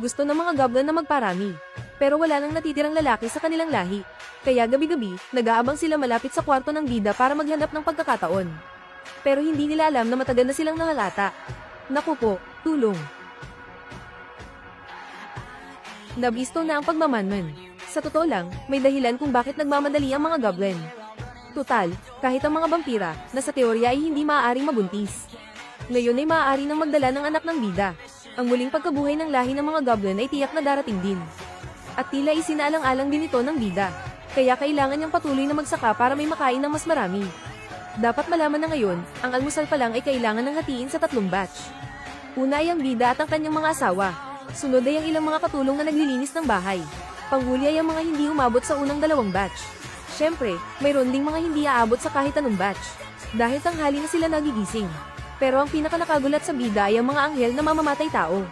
Gusto ng mga goblin na magparami. Pero wala nang natitirang lalaki sa kanilang lahi. Kaya gabi-gabi, nag-aabang sila malapit sa kwarto ng bida para maghanap ng pagkakataon. Pero hindi nila alam na matagal na silang nahalata. Naku po, tulong. Nabisto na ang pagmamanman. Sa totoo lang, may dahilan kung bakit nagmamadali ang mga goblin. Tutal, kahit ang mga vampira, na sa teorya ay hindi maaaring mabuntis. Ngayon ay maaari nang magdala ng anak ng bida. Ang muling pagkabuhay ng lahi ng mga goblin ay tiyak na darating din. At tila isinaalang-alang din ito ng bida. Kaya kailangan niyang patuloy na magsaka para may makain ng mas marami. Dapat malaman na ngayon, ang almusal pa lang ay kailangan ng hatiin sa tatlong batch. Una ay ang bida at ang kanyang mga asawa. Sunod ay ang ilang mga katulong na naglilinis ng bahay. Panghuli ay ang mga hindi umabot sa unang dalawang batch. Siyempre, mayroon ding mga hindi aabot sa kahit anong batch. Dahil tanghali na sila nagigising. Pero ang pinakanakagulat sa bida ay ang mga anghel na mamamatay tao.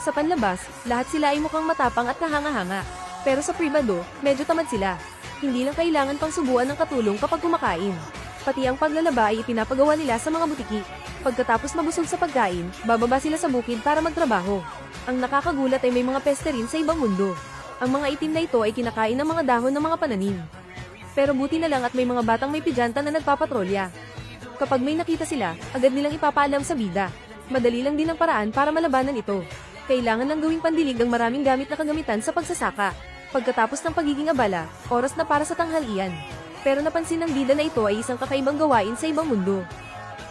Sa panlabas, lahat sila ay mukhang matapang at kahanga-hanga. Pero sa privado, medyo tamad sila. Hindi lang kailangan pang subuan ng katulong kapag kumakain. Pati ang paglalaba ay ipinapagawa nila sa mga butiki. Pagkatapos mabusog sa pagkain, bababa sila sa bukid para magtrabaho. Ang nakakagulat ay may mga peste rin sa ibang mundo. Ang mga itim na ito ay kinakain ng mga dahon ng mga pananim. Pero buti na lang at may mga batang may pidyanta na nagpapatrolya. Kapag may nakita sila, agad nilang ipapaalam sa bida. Madali lang din ang paraan para malabanan ito. Kailangan lang gawing pandilig ang maraming gamit na kagamitan sa pagsasaka. Pagkatapos ng pagiging abala, oras na para sa tanghalian. Pero napansin ng bida na ito ay isang kakaibang gawain sa ibang mundo.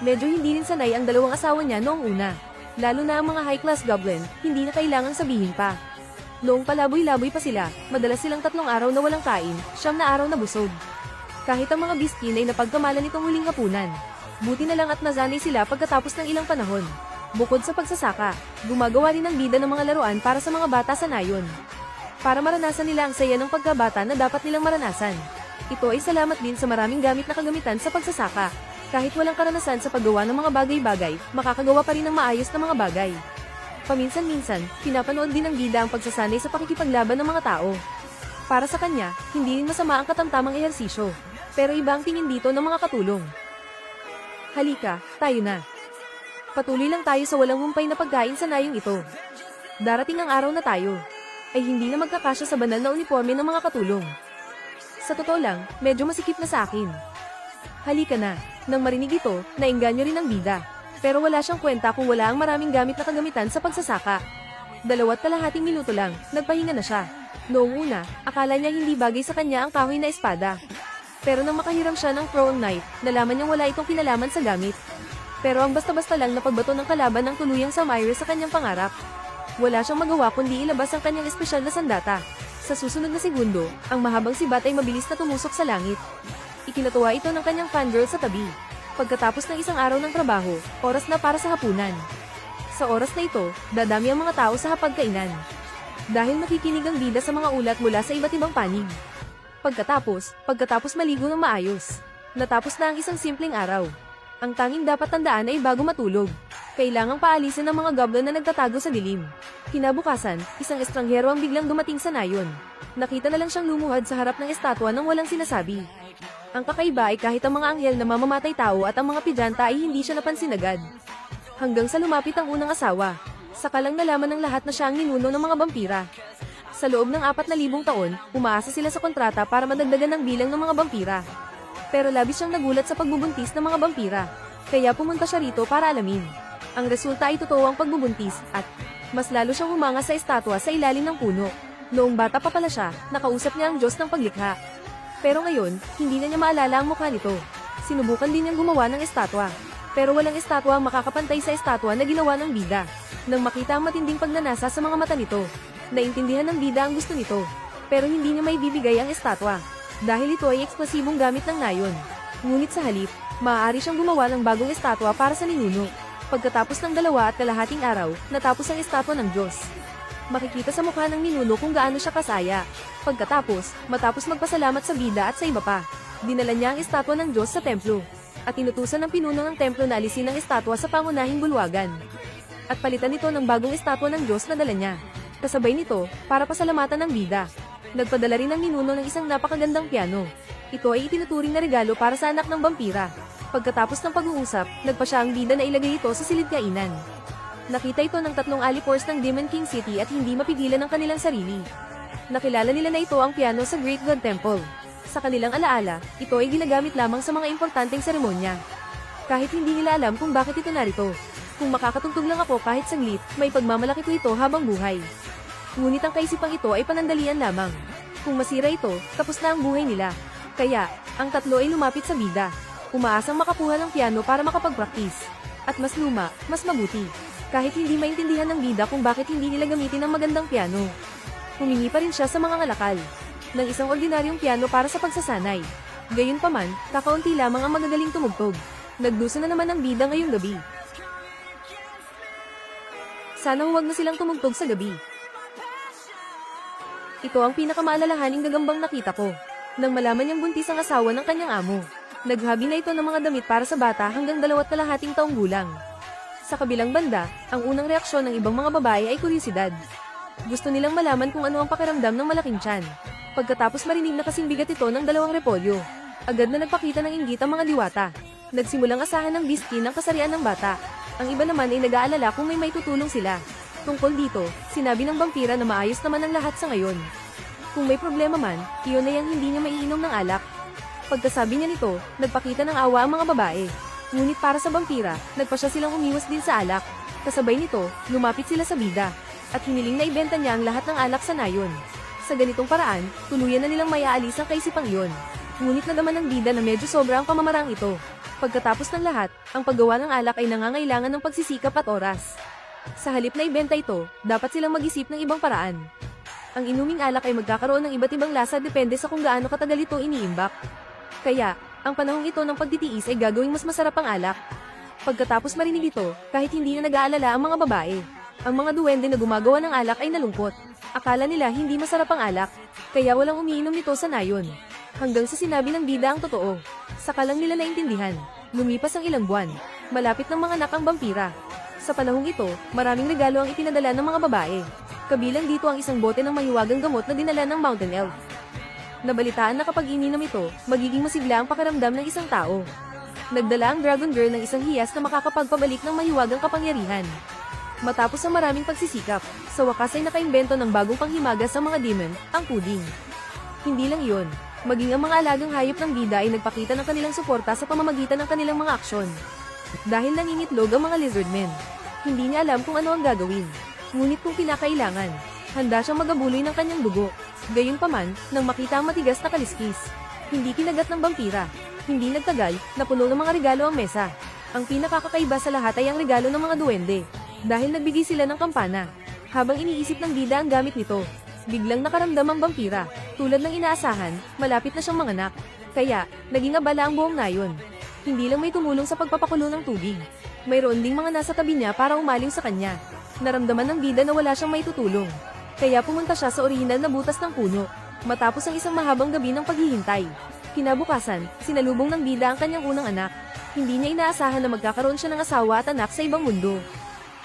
Medyo hindi rin sanay ang dalawang asawa niya noong una. Lalo na ang mga high-class goblin, hindi na kailangang sabihin pa. Noong palaboy-laboy pa sila, madalas silang tatlong araw na walang kain, siyam na araw na busog. Kahit ang mga biskin ay napagkamalan itong huling hapunan. Buti na lang at nasanay sila pagkatapos ng ilang panahon. Bukod sa pagsasaka, gumagawa rin ng bida ng mga laruan para sa mga bata sa nayon. Para maranasan nila ang saya ng pagkabata na dapat nilang maranasan. Ito ay salamat din sa maraming gamit na kagamitan sa pagsasaka. Kahit walang karanasan sa paggawa ng mga bagay-bagay, makakagawa pa rin ng maayos na mga bagay. Paminsan-minsan, pinapanood din ng bida ang pagsasanay sa pakikipaglaban ng mga tao. Para sa kanya, hindi rin masama ang katamtamang ehersisyo. Pero iba ang tingin dito ng mga katulong. Halika, tayo na. Patuloy lang tayo sa walang humpay na pagkain sa nayong ito. Darating ang araw na tayo ay hindi na magkakasya sa banal na uniforme ng mga katulong. Sa totoo lang, medyo masikip na sa akin. Halika na. Nang marinig ito, nainganyo rin ang bida. Pero wala siyang kwenta kung wala ang maraming gamit na kagamitan sa pagsasaka. Dalawat kalahating minuto lang, nagpahinga na siya. Noong una, akala niya hindi bagay sa kanya ang kahoy na espada. Pero nang makahiram siya ng throwing knife, nalaman niyang wala itong kinalaman sa gamit. Pero ang basta-basta lang na pagbato ng kalaban ng tuluyang Samire sa kanyang pangarap. Wala siyang magawa kundi ilabas ang kanyang espesyal na sandata. Sa susunod na segundo, ang mahabang sibat ay mabilis na tumusok sa langit. Ikinatuwa ito ng kanyang fangirl sa tabi. Pagkatapos ng isang araw ng trabaho, oras na para sa hapunan. Sa oras na ito, dadami ang mga tao sa hapagkainan. Dahil makikinig ang bida sa mga ulat mula sa iba't ibang panig. Pagkatapos, pagkatapos maligo ng maayos, natapos na ang isang simpleng araw. Ang tanging dapat tandaan ay bago matulog. Kailangang paalisin ang mga goblin na nagtatago sa dilim. Kinabukasan, isang estranghero ang biglang dumating sa nayon. Nakita na lang siyang lumuhad sa harap ng estatwa nang walang sinasabi. Ang kakaiba ay kahit ang mga anghel na mamamatay tao at ang mga pidyanta ay hindi siya napansin agad. Hanggang sa lumapit ang unang asawa. Saka lang nalaman ng lahat na siya ang ninuno ng mga vampira. Sa loob ng apat na libong taon, umaasa sila sa kontrata para madagdagan ng bilang ng mga vampira. Pero labis siyang nagulat sa pagbubuntis ng mga vampira. Kaya pumunta siya rito para alamin. Ang resulta ay totoo ang pagbubuntis at mas lalo siyang humanga sa estatwa sa ilalim ng puno. Noong bata pa pala siya, nakausap niya ang Diyos ng paglikha. Pero ngayon, hindi na niya maalala ang mukha nito. Sinubukan din niyang gumawa ng estatwa. Pero walang estatwa ang makakapantay sa estatwa na ginawa ng bida. Nang makita ang matinding pagnanasa sa mga mata nito, naintindihan ng bida ang gusto nito. Pero hindi niya may bibigay ang estatwa. Dahil ito ay eksplosibong gamit ng nayon. Ngunit sa halip, maaari siyang gumawa ng bagong estatwa para sa ninuno. Pagkatapos ng dalawa at kalahating araw, natapos ang estatwa ng Diyos. Makikita sa mukha ng ninuno kung gaano siya kasaya. Pagkatapos, matapos magpasalamat sa bida at sa iba pa, dinala niya ang estatwa ng Diyos sa templo. At inutusan ng pinuno ng templo na alisin ang estatwa sa pangunahing bulwagan. At palitan ito ng bagong estatwa ng Diyos na dala niya. Kasabay nito, para pasalamatan ng bida. Nagpadala rin ng ninuno ng isang napakagandang piano. Ito ay itinuturing na regalo para sa anak ng vampira. Pagkatapos ng pag-uusap, nagpa siya ang bida na ilagay ito sa silid kainan. Nakita ito ng tatlong alipors ng Demon King City at hindi mapigilan ang kanilang sarili. Nakilala nila na ito ang piano sa Great God Temple. Sa kanilang alaala, ito ay ginagamit lamang sa mga importanteng seremonya. Kahit hindi nila alam kung bakit ito narito. Kung makakatugtog lang ako kahit saglit, may pagmamalaki ko ito habang buhay. Ngunit ang kaisipang ito ay panandalian lamang. Kung masira ito, tapos na ang buhay nila. Kaya, ang tatlo ay lumapit sa bida. Umaasang makakuha ng piano para makapag-practice. At mas luma, mas mabuti. Kahit hindi maintindihan ng bida kung bakit hindi nila gamitin ang magandang piano. Humingi pa rin siya sa mga ngalakal ng isang ordinaryong piano para sa pagsasanay. Gayunpaman, kakaunti lamang ang magagaling tumugtog. Nagdusa na naman ang bida ngayong gabi. Sana huwag na silang tumugtog sa gabi. Ito ang pinakamaalalahaning gagambang nakita ko. Nang malaman niyang buntis ang asawa ng kanyang amo. Naghabi na ito ng mga damit para sa bata hanggang dalawat kalahating taong gulang. Sa kabilang banda, ang unang reaksyon ng ibang mga babae ay kuryosidad. Gusto nilang malaman kung ano ang pakiramdam ng malaking tiyan. Pagkatapos marinig na kasing bigat ito ng dalawang repolyo, agad na nagpakita ng inggit ang mga diwata. Nagsimulang asahan ng biski ng kasarian ng bata. Ang iba naman ay nag-aalala kung may maitutulong sila. Tungkol dito, sinabi ng vampira na maayos naman ang lahat sa ngayon. Kung may problema man, iyon na yung hindi niya maiinom ng alak. Pagkasabi niya nito, nagpakita ng awa ang mga babae. Ngunit para sa vampira, nagpa siya silang umiwas din sa alak. Kasabay nito, lumapit sila sa bida. At hiniling na ibenta niya ang lahat ng alak sa nayon. Sa ganitong paraan, tuluyan na nilang mayaalis ang kaisipang iyon. Ngunit nagaman ng bida na medyo sobra ang pamamarang ito. Pagkatapos ng lahat, ang paggawa ng alak ay nangangailangan ng pagsisikap at oras. Sa halip na ibenta ito, dapat silang mag-isip ng ibang paraan. Ang inuming alak ay magkakaroon ng iba't ibang lasa depende sa kung gaano katagal ito iniimbak. Kaya, ang panahong ito ng pagtitiis ay gagawing mas masarap ang alak. Pagkatapos marinig ito, kahit hindi na nag-aalala ang mga babae, ang mga duwende na gumagawa ng alak ay nalungkot. Akala nila hindi masarap ang alak, kaya walang umiinom nito sa nayon. Hanggang sa sinabi ng bida ang totoo. Saka lang nila naintindihan. Lumipas ang ilang buwan. Malapit ng mga anak ang vampira. Sa panahong ito, maraming regalo ang ipinadala ng mga babae. Kabilang dito ang isang bote ng mahiwagang gamot na dinala ng Mountain Elf. Nabalitaan na kapag ininom ito, magiging masigla ang pakiramdam ng isang tao. Nagdala ang Dragon Girl ng isang hiyas na makakapagpabalik ng mahiwagang kapangyarihan. Matapos ang maraming pagsisikap, sa wakas ay nakaimbento ng bagong panghimaga sa mga demon, ang puding. Hindi lang iyon, maging ang mga alagang hayop ng bida ay nagpakita ng kanilang suporta sa pamamagitan ng kanilang mga aksyon. Dahil nangingitlog ang mga lizardmen, hindi niya alam kung ano ang gagawin. Ngunit kung kinakailangan, handa siyang magabuloy ng kanyang dugo. Gayunpaman, nang makita ang matigas na kaliskis, hindi kinagat ng vampira. Hindi nagtagal, napuno ng mga regalo ang mesa. Ang pinakakakaiba sa lahat ay ang regalo ng mga duwende. Dahil nagbigay sila ng kampana. Habang iniisip ng bida ang gamit nito, biglang nakaramdam ang vampira. Tulad ng inaasahan, malapit na siyang manganak. Kaya, naging abala ang buong nayon. Hindi lang may tumulong sa pagpapakulo ng tubig. Mayroon ding mga nasa tabi niya para umaliw sa kanya. Naramdaman ng bida na wala siyang may tutulong. Kaya pumunta siya sa orihinal na butas ng puno. Matapos ang isang mahabang gabi ng paghihintay. Kinabukasan, sinalubong ng bida ang kanyang unang anak. Hindi niya inaasahan na magkakaroon siya ng asawa at anak sa ibang mundo.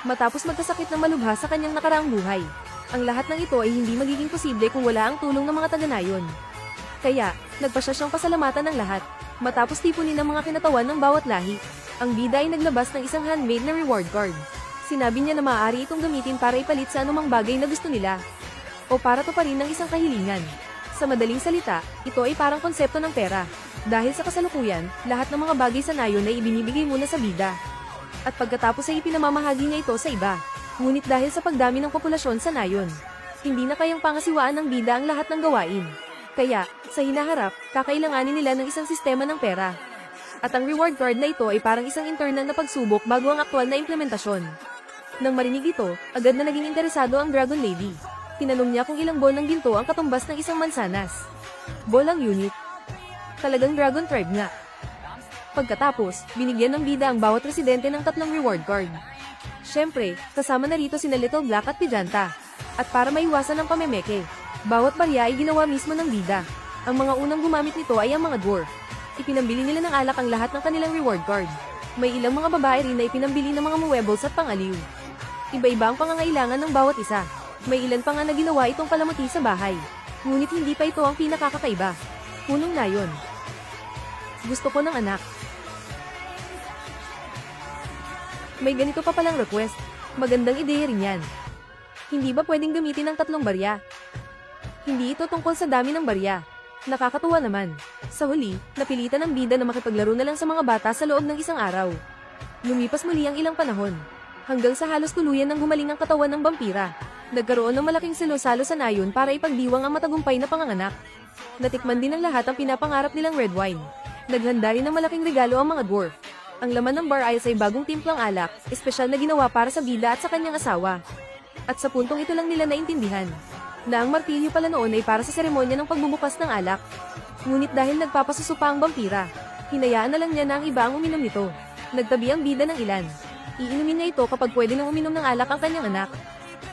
Matapos magkasakit ng malubha sa kanyang nakaraang buhay. Ang lahat ng ito ay hindi magiging posible kung wala ang tulong ng mga taga-nayon. Kaya, nagpa siya siyang pasalamatan ng lahat. Matapos tipunin ang mga kinatawan ng bawat lahi, ang bida ay naglabas ng isang handmade na reward card. Sinabi niya na maaari itong gamitin para ipalit sa anumang bagay na gusto nila. O para to pa rin ng isang kahilingan. Sa madaling salita, ito ay parang konsepto ng pera. Dahil sa kasalukuyan, lahat ng mga bagay sa nayon ay ibinibigay muna sa bida. At pagkatapos ay ipinamamahagi niya ito sa iba. Ngunit dahil sa pagdami ng populasyon sa nayon, hindi na kayang pangasiwaan ng bida ang lahat ng gawain. Kaya, sa hinaharap, kakailanganin nila ng isang sistema ng pera. At ang reward card na ito ay parang isang internal na pagsubok bago ang aktwal na implementasyon. Nang marinig ito, agad na naging interesado ang Dragon Lady. Tinanong niya kung ilang bon ng ginto ang katumbas ng isang mansanas. Bolang unit. Talagang Dragon Tribe nga. Pagkatapos, binigyan ng bida ang bawat residente ng tatlong reward card. Siyempre, kasama na rito sina Little Black at Pijanta. At para maiwasan ang pamemeke, bawat barya ay ginawa mismo ng bida. Ang mga unang gumamit nito ay ang mga dwarf. Ipinambili nila ng alak ang lahat ng kanilang reward card. May ilang mga babae rin na ipinambili ng mga muebles at pangaliw. Iba-iba ang pangangailangan ng bawat isa. May ilan pa nga na ginawa itong palamuti sa bahay. Ngunit hindi pa ito ang pinakakakaiba. Punong nayon. Gusto ko ng anak. May ganito pa palang request. Magandang ideya rin yan. Hindi ba pwedeng gamitin ng tatlong barya? Hindi ito tungkol sa dami ng barya. Nakakatuwa naman. Sa huli, napilitan ng bida na makipaglaro na lang sa mga bata sa loob ng isang araw. Lumipas muli ang ilang panahon. Hanggang sa halos tuluyan ng humaling ang katawan ng vampira. Nagkaroon ng malaking selos-salo sa nayon para ipagdiwang ang matagumpay na panganganak. Natikman din ng lahat ang pinapangarap nilang red wine. Naghanda rin ng malaking regalo ang mga dwarf. Ang laman ng bar ay bagong timplang alak, espesyal na ginawa para sa bida at sa kanyang asawa. At sa puntong ito lang nila naintindihan, na ang martilyo pala noon ay para sa seremonya ng pagbubukas ng alak. Ngunit dahil nagpapasuso pa ang vampira, hinayaan na lang niya na ang iba ang uminom nito. Nagtabi ang bida ng ilan. Iinumin niya ito kapag pwede nang uminom ng alak ang kanyang anak.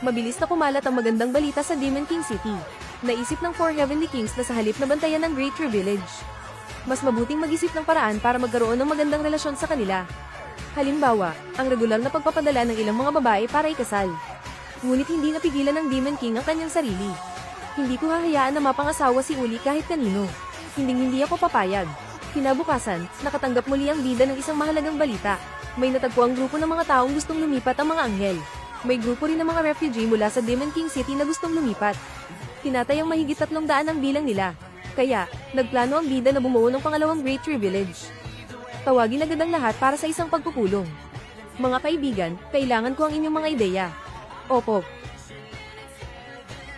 Mabilis na kumalat ang magandang balita sa Demon King City. Naisip ng Four Heavenly Kings na sa halip na bantayan ng Great Tree Village. Mas mabuting mag-isip ng paraan para magkaroon ng magandang relasyon sa kanila. Halimbawa, ang regular na pagpapadala ng ilang mga babae para ikasal. Ngunit hindi napigilan ng Demon King ang kanyang sarili. Hindi ko hahayaan na mapangasawa si Uli kahit kanino. Hinding hindi ako papayag. Kinabukasan, nakatanggap muli ang bida ng isang mahalagang balita. May natagpo ang grupo ng mga taong gustong lumipat ang mga anghel. May grupo rin ng mga refugee mula sa Demon King City na gustong lumipat. Tinatayang mahigit tatlong daan ang bilang nila. Kaya, nagplano ang bida na bumuo ng pangalawang Great Tree Village. Tawagin agad ang lahat para sa isang pagpupulong. Mga kaibigan, kailangan ko ang inyong mga ideya. 哦不，